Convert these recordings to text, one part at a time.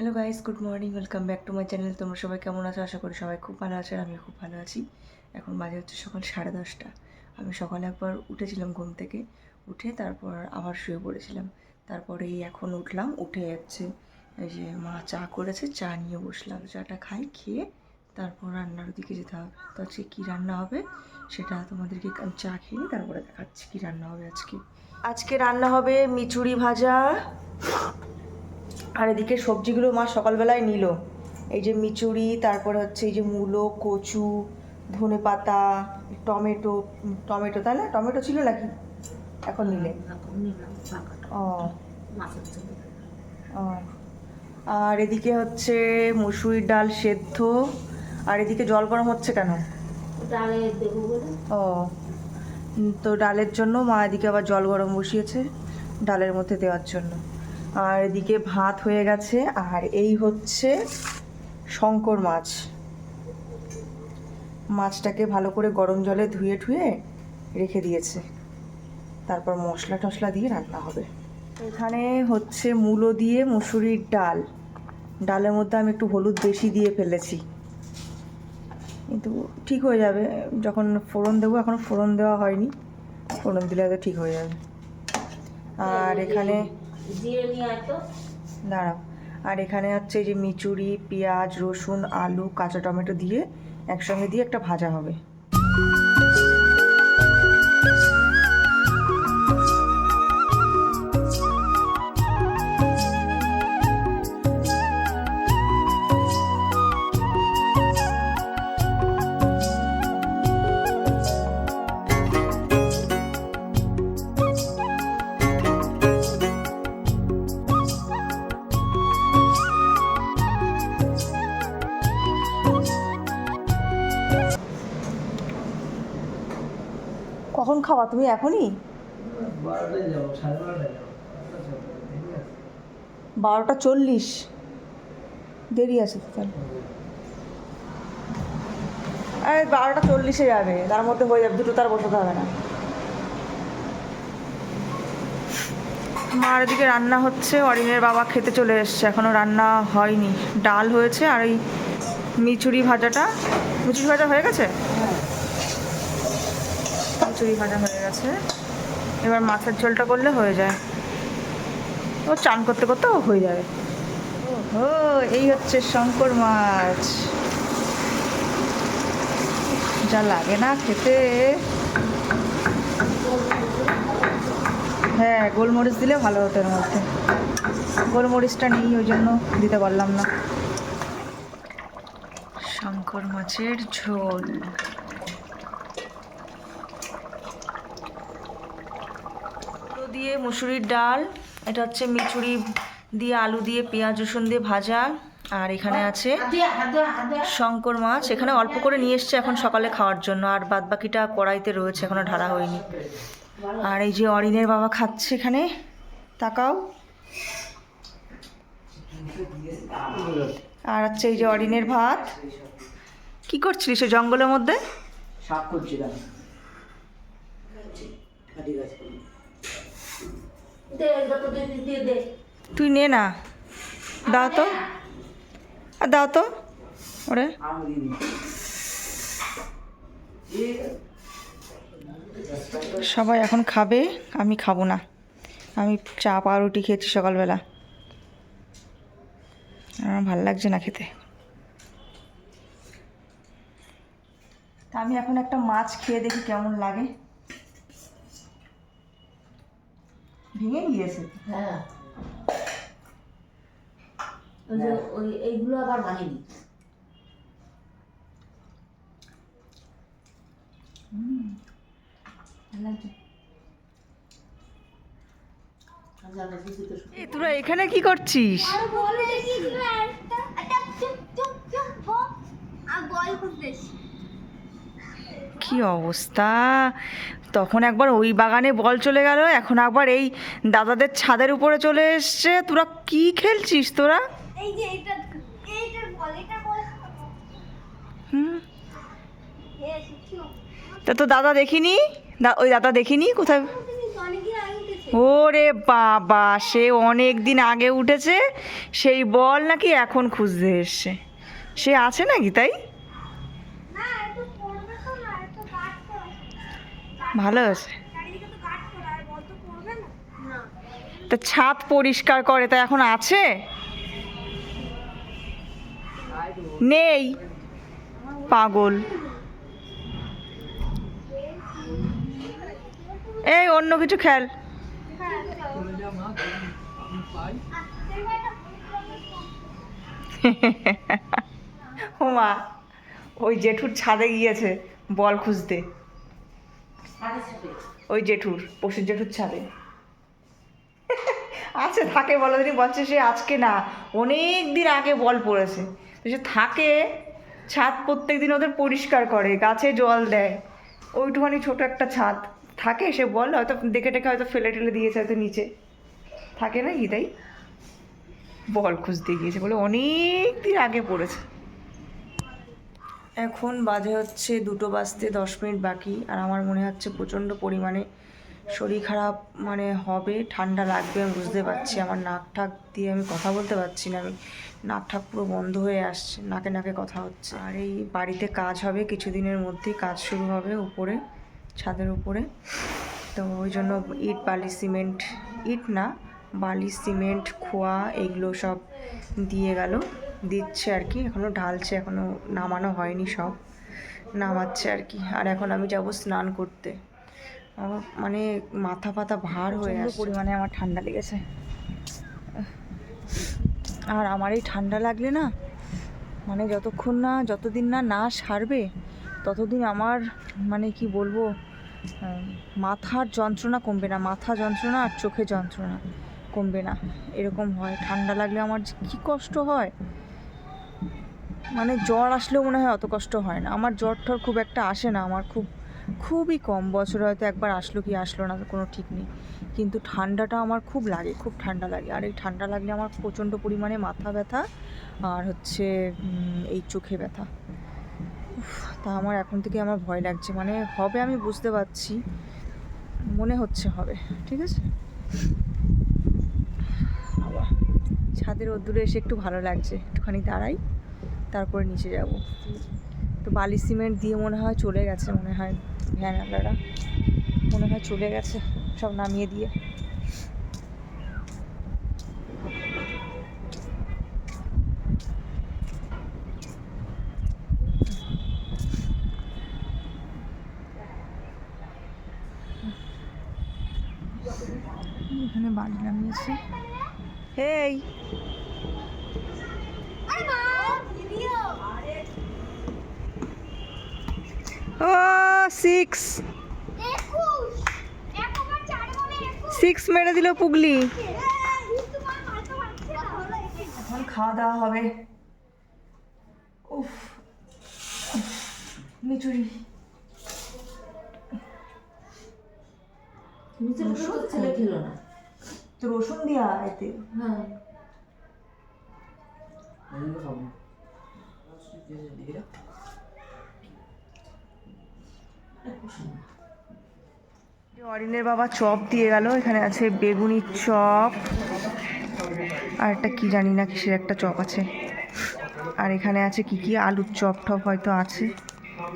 Hello guys good morning welcome back to my channel তোমরা সবাই কেমন আছো? আশা করি সবাই খুব ভালো আছে আর আমি খুব ভালো আছি। এখন বাজে হচ্ছে সকাল সাড়ে দশটা। আমি সকালে একবার উঠেছিলাম ঘুম থেকে। উঠে তারপর আবার শুয়ে পড়েছিলাম। তারপরে এখন উঠলাম, উঠে যাচ্ছে এই যে মা চা করেছে, চা নিয়ে বসলাম। চাটা খাই, খেয়ে তারপর রান্নার দিকে যেতে হবে। তো আজকে কী রান্না হবে সেটা তোমাদেরকে চা খেয়ে তারপরে দেখাচ্ছি কী রান্না হবে আজকে। আজকে রান্না হবে মিচুরি ভাজা। আর এদিকে সবজিগুলো মা সকালবেলায় নিল। এই যে মিচুরি তারপরে হচ্ছে এই যে মূলো কচু ধনে পাতা টমেটো টমেটো তাই না? টমেটো ছিল নাকি? এখন নিলে? ও। ও। আর এদিকে হচ্ছে মুসুরির ডাল সেদ্ধ। আর এদিকে জল গরম হচ্ছে কেন? ও। তো ডালের জন্য মা এদিকে আবার জল গরম বসিয়েছে ডালের মধ্যে দেওয়ার জন্য। আর এদিকে ভাত হয়ে গেছে আর এই হচ্ছে শঙ্কর মাছ। মাছটাকে ভালো করে গরম জলে ধুয়ে ঠুয়ে রেখে দিয়েছে। তারপর মশলা টশলা দিয়ে রান্না হবে। এখানে হচ্ছে মূলো দিয়ে মুসুরির ডাল। ডালের মধ্যে আমি একটু হলুদ বেশি দিয়ে ফেলেছি। কিন্তু ঠিক হয়ে যাবে যখন ফোড়ন দেবো এখনও ফোড়ন দেওয়া হয়নি। ফোড়ন দিলে হয়তো ঠিক হয়ে যাবে। আর এখানে দাঁড়াও। আর এখানে হচ্ছে যে মিচুরি, পেঁয়াজ, রসুন, আলু, কাঁচা টমেটো দিয়ে একসঙ্গে দিয়ে একটা ভাজা হবে। তুমি এখনই? বারোটা চল্লিশ। দেরি আছে তো তাহলে। আরে বারোটা চল্লিশে যাবে তার মধ্যে হয়ে যাবে দুটো তার বসাতে হবে না। মার এদিকে রান্না হচ্ছে অরিনের বাবা খেতে চলে এসছে এখনও রান্না হয়নি। ডাল হয়েছে আর এই মিচুরি ভাজাটা। মিচুরি ভাজা হয়ে গেছে? মিচুরি ভাজা হয়ে গেছে। এবার মাছের ঝোলটা করলে হয়ে যায়। ও চান করতে করতেও হয়ে যাবে। ও এই হচ্ছে শঙ্কর মাছ। যা লাগে না খেতে। হ্যাঁ গোলমরিচ দিলে ভালো হতো এর মধ্যে। গোলমরিচটা নেই, ওই জন্য দিতে পারলাম না। শঙ্কর মাছের ঝোল আলু দিয়ে মুসুরির ডাল, এটা হচ্ছে মিচুরি দিয়ে আলু দিয়ে পেঁয়াজ, রসুন দিয়ে ভাজা, আর এখানে আছে শঙ্কর মাছ। এখানে অল্প করে নিয়ে এসছে এখন সকালে খাওয়ার জন্য, আর বাদ বাকিটা কড়াইতে রয়েছে, এখনও ঢালা হয়নি। আর এই যে অরিনের বাবা খাচ্ছে এখানে, তাকাও। আর হচ্ছে এই যে অরিনের ভাত। কি করছিলিস সে জঙ্গলের মধ্যে? করছিলাম। তুই নে না। দাও তো। আর দাও তো। ওরে। সবাই এখন খাবে আমি খাব না। আমি চা পাউরুটি খেয়েছি সকালবেলা। আমার ভালো লাগছে না খেতে। আমি এখন একটা মাছ খেয়ে দেখি কেমন লাগে। ভেঙে গিয়েছে। হ্যাঁ। ওই যে ওই এইগুলো আবার ভাঙেনি কিছু তো এ তোরা এখানে কি করছিস? কি অবস্থা? তখন একবার ওই বাগানে বল চলে গেল এখন একবার এই দাদাদের ছাদের উপরে চলে এসছে। তোরা কি খেলছিস তোরা? হুম। তা তো দাদা দেখিনি? ওই দাদা দেখিনি কোথায়? ওরে বাবা সে অনেক দিন আগে উঠেছে সেই বল নাকি এখন খুঁজতে এসছে। সে আছে নাকি তাই না একটু পড়বে তো না একটু কাট করা ভালো আছে। তো ছাদ পরিষ্কার করে তা এখন আছে? নেই। পাগল। এই, অন্য কিছু খেল। মা, ওই জেঠুর ছাদে গিয়েছে বল খুঁজতে। ওই জেঠুর, পশুর জেঠুর ছাদে। আছে, থাকে বলো তিনি বলছে সে আজকে না, অনেক দিন আগে বল পড়েছে। তো সে থাকে, ছাদ প্রত্যেক দিন ওদের পরিষ্কার করে, গাছে জল দেয়। ওইটুখানি ছোট একটা ছাদ। থাকে, সে বল, হয়তো দেখে টেকে হয়তো ফেলে টেলে দিয়েছে হয়তো নিচে। থাকে না কি তাই? বল খুঁজতে গিয়েছে, বলে অনেক দিন আগে পড়েছে। এখন বাজে হচ্ছে দুটো বাজতে দশ মিনিট বাকি, আর আমার মনে হচ্ছে প্রচণ্ড পরিমাণে শরীর খারাপ মানে হবে, ঠান্ডা লাগবে, আমি বুঝতে পারছি। আমার নাক ঠাক দিয়ে আমি কথা বলতে পারছি না, আমি নাক ঠাক পুরো বন্ধ হয়ে আসছে, নাকে নাকে কথা হচ্ছে। আর এই বাড়িতে কাজ হবে, কিছুদিনের মধ্যেই কাজ শুরু হবে উপরে, ছাদের উপরে। তো ওই জন্য ইট, বালি, সিমেন্ট, ইট না, বালি, সিমেন্ট, খোয়া, এগুলো সব দিয়ে গেল। দিচ্ছে আর কি এখনও ঢালছে এখনও নামানো হয়নি সব নামাচ্ছে আর কি। আর এখন আমি যাব স্নান করতে। আমার মানে মাথা পাতা ভার হয়ে আসছে। পরিমাণে আমার ঠান্ডা লেগেছে। আর আমার এই ঠান্ডা লাগলে না মানে যতক্ষণ না যতদিন না না সারবে ততদিন আমার মানে কি বলব মাথার যন্ত্রণা কমবে না মাথা যন্ত্রণা আর চোখে যন্ত্রণা কমবে না। এরকম হয়। ঠান্ডা লাগলে আমার যে কী কষ্ট হয়। মানে জ্বর আসলেও মনে হয় অত কষ্ট হয় না। আমার জ্বর ঠর খুব একটা আসে না, আমার খুব, খুবই কম। বছরে হয়তো একবার আসলো কি আসলো না, কোনো ঠিক নেই। কিন্তু ঠান্ডাটা আমার খুব লাগে, খুব ঠান্ডা লাগে। আর এই ঠান্ডা লাগলে আমার প্রচণ্ড পরিমাণে মাথা ব্যথা আর হচ্ছে এই চোখে ব্যথা। তা আমার এখন থেকে আমার ভয় লাগছে। মানে হবে আমি বুঝতে পারছি, মনে হচ্ছে হবে, ঠিক আছে? ছাদের রোদ্দুরে এসে একটু ভালো লাগছে। একটুখানি দাঁড়াই। তারপরে নিচে যাব। তো বালি সিমেন্ট দিয়ে মনে হয় চলে গেছে, মনে হয় ভ্যানালারা মনে হয় চলে গেছে, সব নামিয়ে দিয়ে। এখানে বালি নামিয়েছে। হেই আরে মা ভিডিও ও সিক্স মেরে দিল পুগলি। এখন খাওয়া দাওয়া হবে। উফ মিচুরি নিচে ছেলে খেলো না। তো রসুন দিয়া এতে। হ্যাঁ। অরিনের বাবা চপ দিয়ে গেল, এখানে আছে বেগুনির চপ, আর একটা কি জানি না কিসের একটা চপ আছে। আর এখানে আছে কি কি, আলুর চপ টপ হয়তো আছে,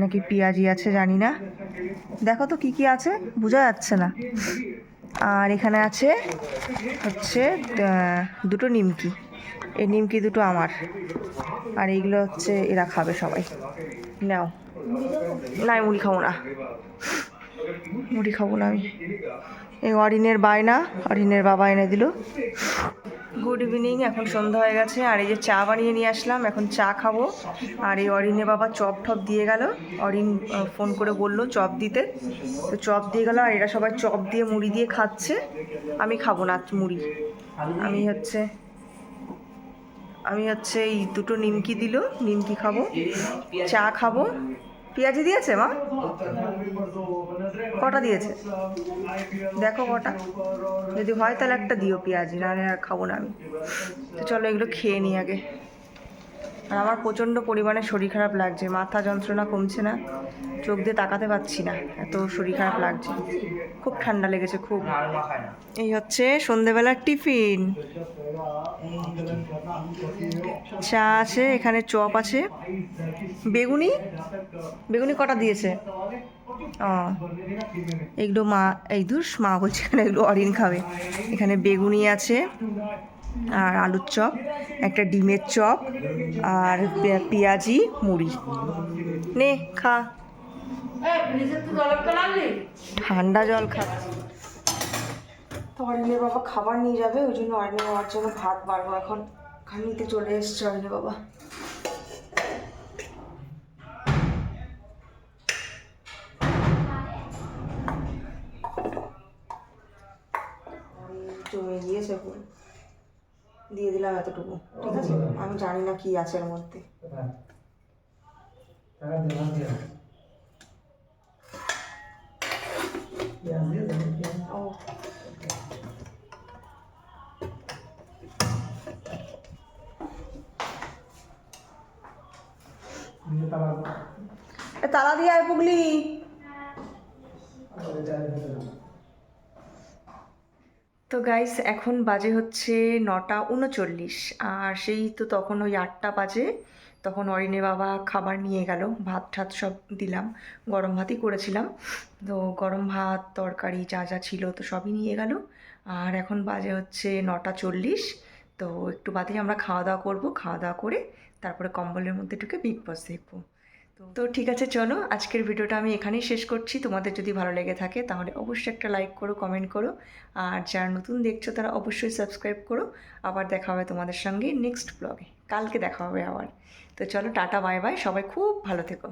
নাকি পেঁয়াজি আছে জানি না। দেখো তো কি কি আছে, বোঝা যাচ্ছে না। আর এখানে আছে হচ্ছে দুটো নিমকি, এই নিমকি দুটো আমার। আর এইগুলো হচ্ছে এরা খাবে সবাই। নাও। না আমি মুড়ি খাব না। মুড়ি খাব না আমি। এই অরিনের বায়না, অরিনের বাবা এনে দিল। গুড ইভিনিং এখন সন্ধ্যা হয়ে গেছে, আর এই যে চা বানিয়ে নিয়ে আসলাম, এখন চা খাব। আর এই অরিনের বাবা চপ টপ দিয়ে গেল। অরিন ফোন করে বলল চপ দিতে। তো চপ দিয়ে গেল, আর এরা সবাই চপ দিয়ে, মুড়ি দিয়ে খাচ্ছে। আমি খাব না মুড়ি। আমি হচ্ছে আমি হচ্ছে এই দুটো নিমকি দিল, নিমকি খাব। চা খাব। পেঁয়াজি দিয়েছে, মা? কটা দিয়েছে? দেখো কটা। যদি হয় তাহলে একটা দিও পেঁয়াজি, না খাব না আমি। তো চলো এগুলো খেয়ে নিই আগে। আর আমার প্রচণ্ড পরিমাণে শরীর খারাপ লাগছে। মাথা যন্ত্রণা কমছে না, চোখ দিয়ে তাকাতে পাচ্ছি না, এত শরীর খারাপ লাগছে। খুব ঠান্ডা লেগেছে, খুব। এই হচ্ছে সন্ধেবেলার টিফিন। চা আছে, এখানে চপ আছে। বেগুনি? বেগুনি কটা দিয়েছে? ও, এগুলো মা, এই দুষ মা বলছে এখানে এগুলো অরিন খাবে। এখানে বেগুনি আছে। আর আলুর চপ, একটা ডিমের চপ আর পেঁয়াজি, মুড়ি। নে, খা। ঠান্ডা জল খা। অরিনের বাবা খাবার নিয়ে যাবে, ওই জন্য অরিনের বাবার জন্য ভাত বাড়বো এখন খানিতে চলে এসছে অরিনের বাবা। জমে গিয়েছে পুরো দিয়ে দিলাম এতটুকু ঠিক আছে? আমি জানি না কি আছে এর মধ্যে। ও। তালা দিয়ে আয় পুগলি। তো গাইস এখন বাজে হচ্ছে নটা উনচল্লিশ। আর সেই তো তখন ওই আটটা বাজে। তখন অরিনে বাবা খাবার নিয়ে গেল, ভাত ঠাত সব দিলাম, গরম ভাতই করেছিলাম। তো গরম ভাত, তরকারি যা যা ছিল তো সবই নিয়ে গেল। আর এখন বাজে হচ্ছে নটা চল্লিশ। তো একটু বাদেই আমরা খাওয়া দাওয়া করব, খাওয়া দাওয়া করে তারপরে কম্বলের মধ্যে ঢুকে বিগ বস দেখব। তো। ঠিক আছে, চলো। আজকের ভিডিওটা আমি এখানেই শেষ করছি। তোমাদের যদি ভালো লেগে থাকে, তাহলে অবশ্যই একটা লাইক করো কমেন্ট করো। আর যারা নতুন দেখছ, তারা অবশ্যই সাবস্ক্রাইব করো। আবার দেখা হবে তোমাদের সঙ্গে নেক্সট ব্লগে কালকে দেখা হবে আবার। তো চলো, টাটা বাই বাই সবাই খুব ভালো থেকো।